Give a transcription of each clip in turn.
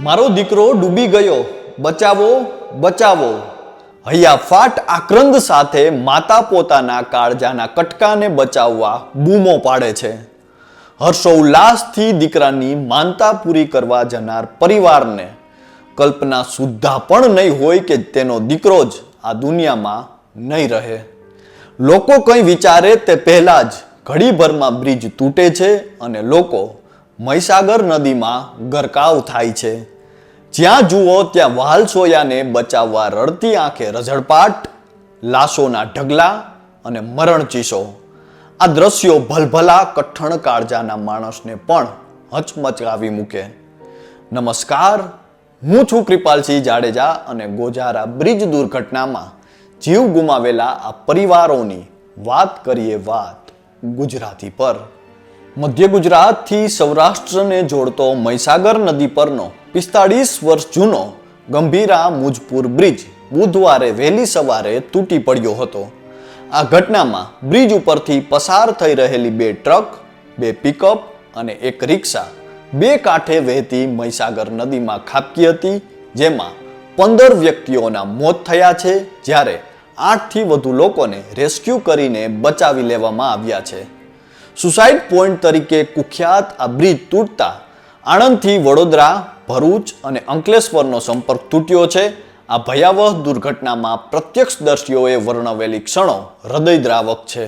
મારો દીકરો ડૂબી ગયો. બચાવો બચાવો. હૈયા ફાટ આક્રંદ સાથે માતા પોતાના કાળજાના કટકાને બચાવવા બૂમો પાડે છે. હર્ષોલ્લાસથી દીકરાની માનતા પૂરી કરવા જનાર પરિવારને કલ્પના સુદ્ધા પણ નહીં હોય કે તેનો દીકરો જ આ દુનિયામાં નહીં રહે. લોકો કંઈ વિચારે તે પહેલાં જ ઘડીભરમાં બ્રિજ તૂટે છે અને લોકો મહીસાગર નદીમાં ગરકાવ થાય છે. જ્યાં જુઓ ત્યાં વહાલ સોયાને બચાવવા રડતી આંખે રઝળપાટ, લાશોના ઢગલા અને મરણ ચીસો. આ દ્રશ્યો ભલભલા કઠણ કાળજાના માણસને પણ હચમચાવી મૂકે. નમસ્કાર, હું છું કૃપાલસિંહ જાડેજા અને ગોજારા બ્રિજ દુર્ઘટનામાં જીવ ગુમાવેલા આ પરિવારોની વાત કરીએ વાત ગુજરાતી પર. મધ્ય ગુજરાતથી સૌરાષ્ટ્રને જોડતો મહીસાગર નદી પરનો પિસ્તાળીસ વર્ષ જૂનો ગંભીરા મુજપુર બ્રિજ બુધવારે વહેલી સવારે તૂટી પડ્યો હતો. આ ઘટનામાં બ્રિજ ઉપરથી પસાર થઈ રહેલી બે ટ્રક, બે પિકઅપ અને એક રિક્ષા બે કાંઠે વહેતી મહીસાગર નદીમાં ખાબકી હતી, જેમાં પંદર વ્યક્તિઓના મોત થયા છે, જ્યારે આઠથી વધુ લોકોને રેસ્ક્યુ કરીને બચાવી લેવામાં આવ્યા છે. સુસાઇડ પોઈન્ટ તરીકે કુખ્યાત આ બ્રિજ તૂટતા આણંદથી વડોદરા, ભરૂચ અને અંકલેશ્વરનો સંપર્ક તૂટ્યો છે. આ ભયાવહ દુર્ઘટનામાં પ્રત્યક્ષદર્શીઓએ વર્ણવેલી ક્ષણો હૃદયદ્રાવક છે.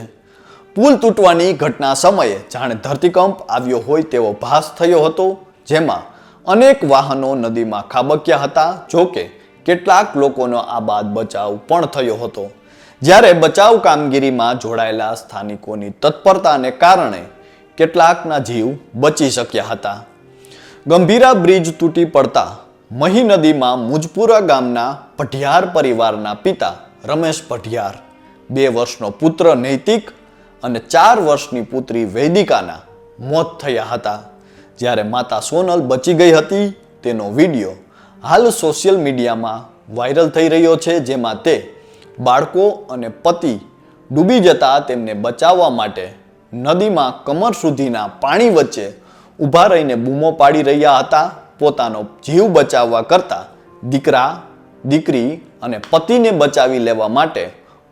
પુલ તૂટવાની ઘટના સમયે જાણે ધરતીકંપ આવ્યો હોય તેવો ભાસ થયો હતો, જેમાં અનેક વાહનો નદીમાં ખાબક્યા હતા, જોકે કેટલાક લોકોનો આ બાદ બચાવ પણ થયો હતો. જ્યારે બચાવ કામગીરીમાં જોડાયેલા સ્થાનિકોની તત્પરતાને કારણે કેટલાકના જીવ બચી શક્યા હતા. ગંભીરા બ્રિજ તૂટી પડતા મહી નદીમાં મુજપુરા ગામના ભટિયાર પરિવારના પિતા રમેશ ભટિયાર બે વર્ષનો પુત્ર નૈતિક અને ચાર વર્ષની પુત્રી વૈદિકાના મોત થયા હતા. જ્યારે માતા સોનલ બચી ગઈ હતી, તેનો વીડિયો હાલ સોશિયલ મીડિયામાં વાયરલ થઈ રહ્યો છે, જેમાં તે બાળકો અને પતિ ડૂબી જતા તેમને બચાવવા માટે નદીમાં કમર સુધીના પાણી વચ્ચે ઊભા રહીને બૂમો પાડી રહ્યા હતા. પોતાનો જીવ બચાવવા કરતા દીકરા, દીકરી અને પતિને બચાવી લેવા માટે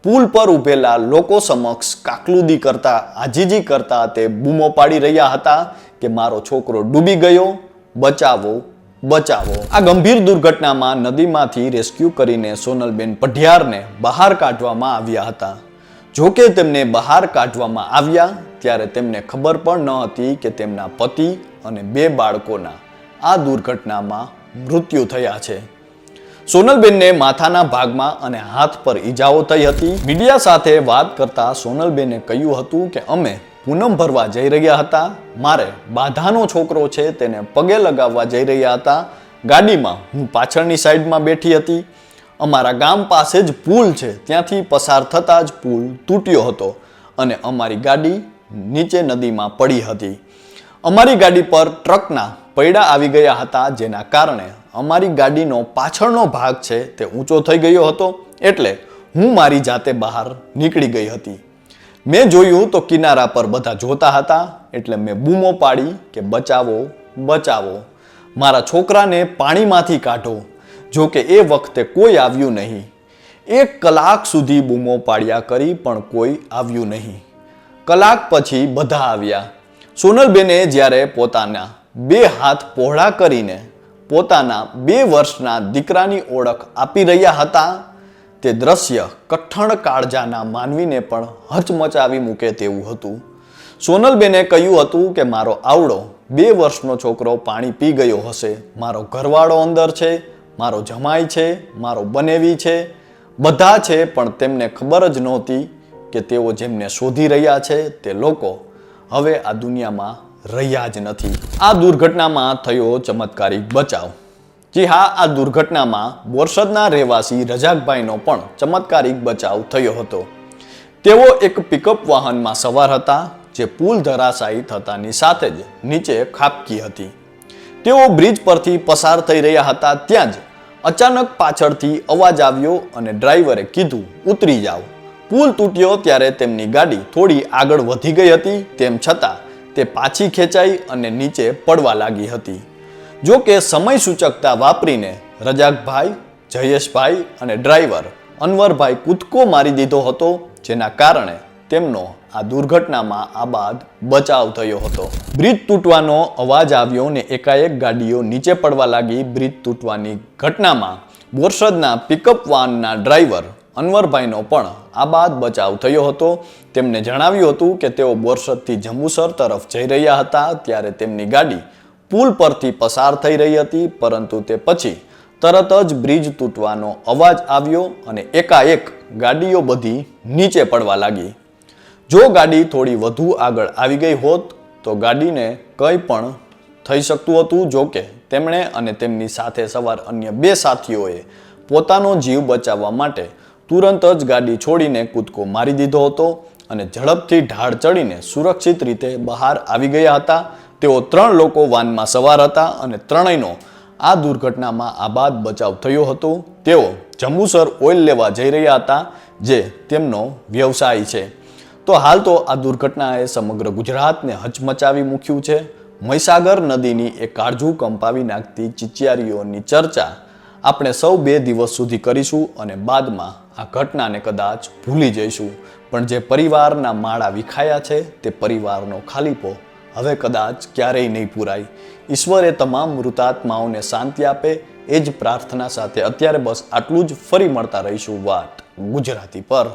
પુલ પર ઊભેલા લોકો સમક્ષ કાકલુદી કરતા, આજીજી કરતા તે બૂમો પાડી રહ્યા હતા કે મારો છોકરો ડૂબી ગયો, બચાવો બચાવો. આ ગંભીર દુર્ઘટનામાં નદીમાંથી રેસ્ક્યુ કરીને સોનલબેન પઢિયારને બહાર કાઢવામાં આવ્યા હતા. જોકે તેમને બહાર કાઢવામાં આવ્યા, ત્યારે તેમને ખબર પણ ન હતી કે તેમના પતિ અને બે બાળકોના આ દુર્ઘટનામાં મૃત્યુ થયા છે. સોનલબેનને માથાના ભાગમાં અને હાથ પર ઈજાઓ થઈ હતી. મીડિયા સાથે વાત કરતા સોનલબેને કહ્યું હતું કે અમે પૂનમ ભરવા જઈ રહ્યા હતા. મારે બાધાનો છોકરો છે તેને પગે લગાવવા જઈ રહ્યા હતા. ગાડીમાં હું પાછળની સાઈડમાં બેઠી હતી. અમારા ગામ પાસે જ પુલ છે. ત્યાંથી પસાર થતાં જ પુલ તૂટ્યો હતો અને અમારી ગાડી નીચે નદીમાં પડી હતી. અમારી ગાડી પર ટ્રકના પૈડા આવી ગયા હતા, જેના કારણે અમારી ગાડીનો પાછળનો ભાગ છે તે ઊંચો થઈ ગયો હતો. એટલે હું મારી જાતે બહાર નીકળી ગઈ હતી. મેં જોયું તો કિનારા પર બધા જોતા હતા, એટલે મેં બૂમો પાડી કે બચાવો બચાવો. મારા છોકરાને પાણીમાંથી કાઢો, જો કે એ વખતે કોઈ આવ્યું નહીં. એક કલાક સુધી બૂમો પાડ્યા કરી પણ કોઈ આવ્યું નહીં. કલાક પછી બધા આવ્યા. સોનલબેને જ્યારે પોતાના બે હાથ પહોળા કરીને પોતાના બે વર્ષના દીકરાની ઓળખ આપી રહ્યા હતા તે દ્રશ્ય કઠણ કાળજાના માનવીને પણ હચમચાવી મૂકે તેવું હતું. સોનલબેને કહ્યું હતું કે, મારો આવડો બે વર્ષનો છોકરો પાણી પી ગયો હશે. મારો ઘરવાળો અંદર છે, મારો જમાઈ છે, મારો બનેવી છે. બધા છે, પણ તેમને ખબર જ નહોતી કે તેઓ જેમને શોધી રહ્યા છે તે લોકો હવે આ દુનિયામાં રહ્યા જ નથી. આ દુર્ઘટનામાં થયો ચમત્કારિક બચાવ. જી હા, આ દુર્ઘટનામાં બોરસદના રહેવાસી રજાકભાઈનો પણ ચમત્કારિક બચાવ થયો હતો. તેઓ એક પિકઅપ વાહનમાં સવાર હતા, જે પુલ ધરાશાયી થતાની સાથે જ નીચે ખાબકી હતી. તેઓ બ્રિજ પરથી પસાર થઈ રહ્યા હતા, ત્યાં જ અચાનક પાછળથી અવાજ આવ્યો અને ડ્રાઈવરે કીધું, ઉતરી જાઓ. પુલ તૂટ્યો ત્યારે તેમની ગાડી થોડી આગળ વધી ગઈ હતી, તેમ છતાં તે પાછી ખેંચાઈ અને નીચે પડવા લાગી હતી. જો કે સમય સૂચકતા વાપરીને રજાકભાઈ, જયેશભાઈ અને ડ્રાઈવર અનવરભાઈ કૂદકો મારી દીધો હતો, જેના કારણે તેમનો આ દુર્ઘટનામાં આ બાદ બચાવ થયો હતો. બ્રિજ તૂટવાનો અવાજ આવ્યો ને એકાએક ગાડીઓ નીચે પડવા લાગી. બ્રિજ તૂટવાની ઘટનામાં બોરસદના પિકઅપ વાનના ડ્રાઈવર અનવરભાઈનો પણ આ બાદ બચાવ થયો હતો. તેમને જણાવ્યું હતું કે તેઓ બોરસદથી જંબુસર તરફ જઈ રહ્યા હતા, ત્યારે તેમની ગાડી પુલ પરથી પસાર થઈ રહી હતી, પરંતુ તે પછી તરત જ બ્રિજ તૂટવાનો અવાજ આવ્યો અને એકાએક ગાડીઓ બધી નીચે પડવા લાગી. જો ગાડી થોડી વધુ આગળ આવી ગઈ હોત, તો ગાડીને કંઈ પણ થઈ શકતું હતું, જો કે તેમણે અને તેમની સાથે સવાર અન્ય બે સાથીઓએ પોતાનો જીવ બચાવવા માટે તુરંત જ ગાડી છોડીને કૂદકો મારી દીધો હતો અને ઝડપથી ઢાળ ચડીને સુરક્ષિત રીતે બહાર આવી ગયા હતા. તેઓ ત્રણ લોકો વાનમાં સવાર હતા અને ત્રણેયનો આ દુર્ઘટનામાં આબાદ બચાવ થયો હતો. તેઓ જંબુસર ઓઇલ લેવા જઈ રહ્યા હતા, જે તેમનો વ્યવસાય છે. તો હાલ તો આ દુર્ઘટનાએ સમગ્ર ગુજરાતને હચમચાવી મૂક્યું છે. મહીસાગર નદીની એ કાળજું કંપાવી નાખતી ચિચિયારીઓની ચર્ચા આપણે સૌ બે દિવસ સુધી કરીશું અને બાદમાં આ ઘટનાને કદાચ ભૂલી જઈશું. પણ જે પરિવારના માળા વિખાયા છે, તે પરિવારનો ખાલીપો હવે કદાચ ક્યારેય નહીં પૂરાય. ઈશ્વરે તમામ મૃતાત્માઓને શાંતિ આપે, એ જ પ્રાર્થના સાથે અત્યારે બસ આટલું જ ફરી મળતા રહીશું વાત ગુજરાતી પર.